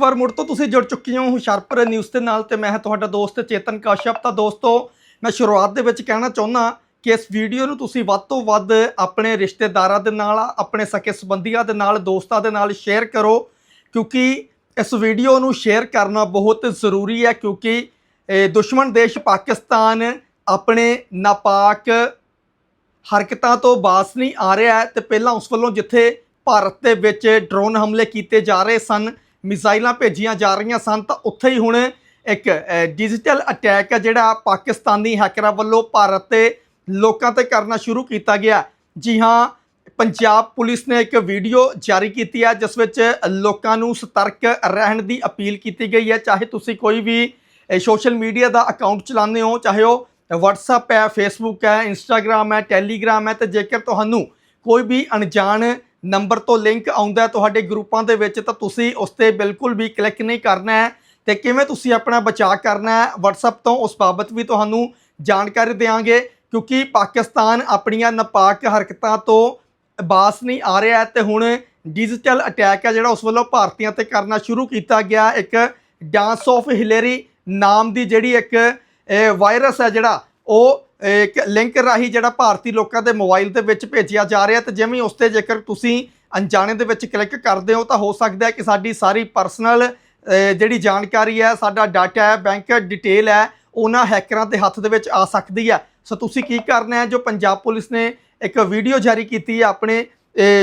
ਇੱਕ ਵਾਰ ਮੁੜ ਤੋਂ ਤੁਸੀਂ ਜੁੜ ਚੁੱਕੇ ਹੋ ਹੁਸ਼ਿਆਰਪੁਰ ਨਿਊਜ਼ ਦੇ ਨਾਲ ਤੇ ਮੈਂ ਤੁਹਾਡਾ ਦੋਸਤ ਚੇਤਨ ਕਾਸ਼ਪ ਤਾਂ ਦੋਸਤੋ, ਮੈਂ ਸ਼ੁਰੂਆਤ ਦੇ ਵਿੱਚ ਕਹਿਣਾ ਚਾਹੁੰਦਾ ਕਿ ਇਸ ਵੀਡੀਓ ਨੂੰ ਤੁਸੀਂ ਵੱਧ ਤੋਂ ਵੱਧ ਆਪਣੇ ਰਿਸ਼ਤੇਦਾਰਾਂ ਦੇ ਨਾਲ, ਆਪਣੇ ਸਕੇ ਸੰਬੰਧੀਆਂ ਦੇ ਨਾਲ, ਦੋਸਤਾਂ ਦੇ ਨਾਲ ਸ਼ੇਅਰ ਕਰੋ, ਕਿਉਂਕਿ ਇਸ ਵੀਡੀਓ ਨੂੰ ਸ਼ੇਅਰ ਕਰਨਾ ਬਹੁਤ ਜ਼ਰੂਰੀ ਹੈ, ਕਿਉਂਕਿ ਦੁਸ਼ਮਣ ਦੇਸ਼ ਪਾਕਿਸਤਾਨ ਆਪਣੇ ਨਾਪਾਕ ਹਰਕਤਾਂ ਤੋਂ ਬਾਸ ਨਹੀਂ ਆ ਰਿਹਾ ਹੈ ਤੇ ਪਹਿਲਾਂ ਉਸ ਵੱਲੋਂ ਜਿੱਥੇ ਭਾਰਤ ਦੇ ਵਿੱਚ ਡਰੋਨ ਹਮਲੇ ਕੀਤੇ ਜਾ ਰਹੇ ਸਨ ਮਿਜ਼ਾਈਲਾਂ ਭੇਜੀਆਂ ਜਾ ਰਹੀਆਂ ਸਨ, ਤਾਂ ਉੱਥੇ ਹੀ ਹੁਣ ਇੱਕ ਡਿਜੀਟਲ ਅਟੈਕ ਹੈ ਜਿਹੜਾ ਪਾਕਿਸਤਾਨੀ ਹੈਕਰਾਂ ਵੱਲੋਂ ਭਾਰਤ ਤੇ ਲੋਕਾਂ ਤੇ ਕਰਨਾ ਸ਼ੁਰੂ ਕੀਤਾ ਗਿਆ। ਜੀ ਹਾਂ, ਪੰਜਾਬ ਪੁਲਿਸ ਨੇ ਇੱਕ ਵੀਡੀਓ ਜਾਰੀ ਕੀਤੀ ਹੈ ਜਿਸ ਵਿੱਚ ਲੋਕਾਂ ਨੂੰ ਸਤਰਕ ਰਹਿਣ ਦੀ ਅਪੀਲ ਕੀਤੀ ਗਈ ਹੈ। ਚਾਹੇ ਤੁਸੀਂ ਕੋਈ ਵੀ ਸੋਸ਼ਲ ਮੀਡੀਆ ਦਾ ਅਕਾਊਂਟ ਚਲਾਉਂਦੇ ਹੋ, ਚਾਹੇ ਉਹ WhatsApp ਹੈ, Facebook ਹੈ, Instagram ਹੈ, Telegram ਹੈ, ਤੇ ਜੇਕਰ ਤੁਹਾਨੂੰ ਕੋਈ ਵੀ ਅਣਜਾਣ ਨੰਬਰ ਤੋਂ ਲਿੰਕ ਆਉਂਦਾ ਤੁਹਾਡੇ ਗਰੁੱਪਾਂ ਦੇ ਵਿੱਚ, ਤਾਂ ਤੁਸੀਂ ਉਸ ਤੇ ਬਿਲਕੁਲ ਵੀ ਕਲਿੱਕ ਨਹੀਂ ਕਰਨਾ ਹੈ। ਤੇ ਕਿਵੇਂ ਤੁਸੀਂ ਆਪਣਾ ਬਚਾਅ ਕਰਨਾ ਹੈ, WhatsApp ਤੋਂ ਉਸ ਬਾਬਤ ਵੀ ਤੁਹਾਨੂੰ ਜਾਣਕਾਰੀ ਦੇਵਾਂਗੇ ਕਿਉਂਕਿ ਪਾਕਿਸਤਾਨ ਆਪਣੀਆਂ ਨਪਾਕ ਹਰਕਤਾਂ ਤੋਂ ਬਾਸ ਨਹੀਂ ਆ ਰਿਹਾ ਹੈ। ਤੇ ਹੁਣ ਡਿਜੀਟਲ ਅਟੈਕ ਹੈ ਜਿਹੜਾ, ਉਸ ਵੱਲੋਂ ਭਾਰਤੀਆਂ ਤੇ ਕਰਨਾ ਸ਼ੁਰੂ ਕੀਤਾ ਗਿਆ ਇੱਕ ਡਾਂਸ ਆਫ ਹਿਲੇਰੀ ਨਾਮ ਦੀ ਜਿਹੜੀ ਇੱਕ ਵਾਇਰਸ ਹੈ ਜਿਹੜਾ, ਉਹ ਲਿੰਕ ਰਾਹੀਂ ਜਿਹੜਾ ਭਾਰਤੀ ਲੋਕਾਂ ਦੇ ਮੋਬਾਈਲ ਦੇ ਵਿੱਚ ਭੇਜਿਆ ਜਾ ਰਿਹਾ ਤੇ ਜਿਵੇਂ ਉਸ ਤੇ ਜੇਕਰ ਤੁਸੀਂ ਅਣਜਾਣੇ ਦੇ ਵਿੱਚ ਕਲਿੱਕ ਕਰਦੇ ਹੋ ਤਾਂ ਹੋ ਸਕਦਾ ਹੈ ਕਿ ਸਾਡੀ ਸਾਰੀ ਪਰਸਨਲ ਜਿਹੜੀ ਜਾਣਕਾਰੀ ਹੈ, ਸਾਡਾ ਡਾਟਾ ਹੈ, ਬੈਂਕ ਡਿਟੇਲ ਹੈ, ਉਹਨਾਂ ਹੈਕਰਾਂ ਦੇ ਹੱਥ ਦੇ ਵਿੱਚ ਆ ਸਕਦੀ ਹੈ। ਸੋ ਤੁਸੀਂ ਕੀ ਕਰਨਾ ਹੈ, ਜੋ ਪੰਜਾਬ ਪੁਲਿਸ ਨੇ ਇੱਕ ਵੀਡੀਓ ਜਾਰੀ ਕੀਤੀ ਹੈ ਆਪਣੇ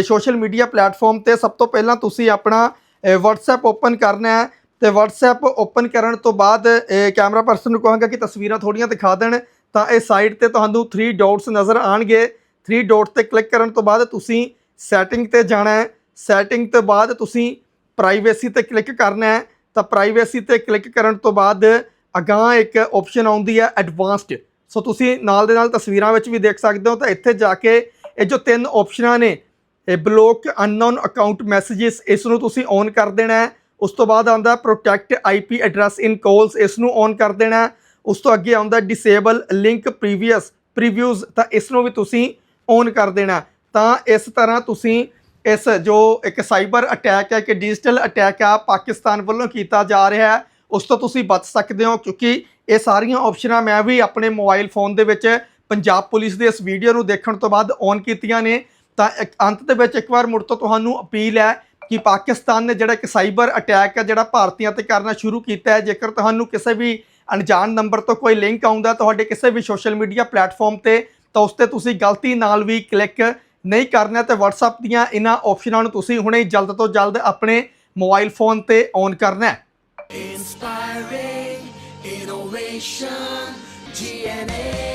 ਸੋਸ਼ਲ ਮੀਡੀਆ ਪਲੇਟਫਾਰਮ ਤੇ, ਸਭ ਤੋਂ ਪਹਿਲਾਂ ਤੁਸੀਂ ਆਪਣਾ WhatsApp ਓਪਨ ਕਰਨਾ ਹੈ ਤੇ WhatsApp ਓਪਨ ਕਰਨ ਤੋਂ ਬਾਅਦ ਕੈਮਰਾ ਪਰਸਨ ਨੂੰ ਕਹਾਂਗਾ ਕਿ ਤਸਵੀਰਾਂ ਥੋੜੀਆਂ ਦਿਖਾ ਦੇਣ। ਤਾਂ ਇਹ ਸਾਈਟ ਤੇ ਤੁਹਾਨੂੰ 3 ਡਾਟਸ ਨਜ਼ਰ ਆਣਗੇ। 3 ਡਾਟ ਤੇ ਕਲਿੱਕ ਕਰਨ ਤੋਂ ਬਾਅਦ ਤੁਸੀਂ ਸੈਟਿੰਗ ਤੇ ਜਾਣਾ ਹੈ। ਸੈਟਿੰਗ ਤੋਂ ਬਾਅਦ ਤੁਸੀਂ ਪ੍ਰਾਈਵੇਸੀ ਤੇ ਕਲਿੱਕ ਕਰਨਾ ਹੈ। ਤਾਂ ਪ੍ਰਾਈਵੇਸੀ ਤੇ ਕਲਿੱਕ ਕਰਨ ਤੋਂ ਬਾਅਦ ਅਗਾਹ ਇੱਕ ਆਪਸ਼ਨ ਆਉਂਦੀ ਹੈ ਐਡਵਾਂਸਡ ਸੋ ਤੁਸੀਂ ਨਾਲ ਦੇ ਨਾਲ ਤਸਵੀਰਾਂ ਵਿੱਚ ਵੀ ਦੇਖ ਸਕਦੇ ਹੋ। ਤਾਂ ਇੱਥੇ ਜਾ ਕੇ ਇਹ ਜੋ ਤਿੰਨ ਆਪਸ਼ਨਾਂ ਨੇ, ਇਹ ਬਲੌਕ ਅਨਨੋਨ ਅਕਾਊਂਟ ਮੈਸੇजेस ਇਸ ਨੂੰ ਤੁਸੀਂ ਔਨ ਕਰ ਦੇਣਾ ਹੈ। ਉਸ ਤੋਂ ਬਾਅਦ ਆਉਂਦਾ protect IP address in calls ਇਸ ਨੂੰ ਔਨ ਕਰ ਦੇਣਾ ਹੈ। ਉਸ ਤੋਂ ਅੱਗੇ ਆਉਂਦਾ ਡਿਸੇਬਲ ਲਿੰਕ ਪ੍ਰੀਵੀਅਸ ਪ੍ਰੀਵਿਊਜ਼ ਤਾਂ ਇਸ ਨੂੰ ਵੀ ਤੁਸੀਂ ਔਨ ਕਰ ਦੇਣਾ। ਤਾਂ ਇਸ ਤਰ੍ਹਾਂ ਤੁਸੀਂ ਇਸ ਜੋ ਇੱਕ ਸਾਈਬਰ ਅਟੈਕ ਹੈ ਕਿ ਡਿਜੀਟਲ ਅਟੈਕ ਆ, ਪਾਕਿਸਤਾਨ ਵੱਲੋਂ ਕੀਤਾ ਜਾ ਰਿਹਾ ਹੈ, ਉਸ ਤੋਂ ਤੁਸੀਂ ਬਚ ਸਕਦੇ ਹੋ, ਕਿਉਂਕਿ ਇਹ ਸਾਰੀਆਂ ਆਪਸ਼ਨਾਂ ਮੈਂ ਵੀ ਆਪਣੇ ਮੋਬਾਈਲ ਫੋਨ ਦੇ ਵਿੱਚ ਪੰਜਾਬ ਪੁਲਿਸ ਦੇ ਇਸ ਵੀਡੀਓ ਨੂੰ ਦੇਖਣ ਤੋਂ ਬਾਅਦ ਔਨ ਕੀਤੀਆਂ ਨੇ। ਤਾਂ ਇੱਕ ਅੰਤ ਦੇ ਵਿੱਚ ਇੱਕ ਵਾਰ ਮੁੜ ਤੋਂ ਤੁਹਾਨੂੰ ਅਪੀਲ ਹੈ ਕਿ ਪਾਕਿਸਤਾਨ ਨੇ ਜਿਹੜਾ ਇੱਕ ਸਾਈਬਰ ਅਟੈਕ ਹੈ, ਜਿਹੜਾ ਭਾਰਤੀਆਂ ਤੇ ਕਰਨਾ ਸ਼ੁਰੂ ਕੀਤਾ ਹੈ, ਜੇਕਰ ਤੁਹਾਨੂੰ ਕਿਸੇ ਵੀ ਅਣਜਾਣ ਨੰਬਰ ਤੋਂ ਕੋਈ ਲਿੰਕ ਆਉਂਦਾ ਤੁਹਾਡੇ ਕਿਸੇ ਵੀ ਸੋਸ਼ਲ ਮੀਡੀਆ ਪਲੇਟਫਾਰਮ ਤੇ ਤਾਂ ਉਸ ਤੇ ਤੁਸੀਂ ਗਲਤੀ ਨਾਲ ਵੀ ਕਲਿੱਕ ਨਹੀਂ ਕਰਨਾ ਤੇ WhatsApp ਦੀਆਂ ਇਹਨਾਂ ਆਪਸ਼ਨਾਂ ਨੂੰ ਤੁਸੀਂ ਹੁਣੇ ਜਲਦ ਤੋਂ ਜਲਦ ਆਪਣੇ ਮੋਬਾਈਲ ਫੋਨ ਤੇ ਔਨ ਕਰਨਾ ਹੈ Inspiring innovation, GNA.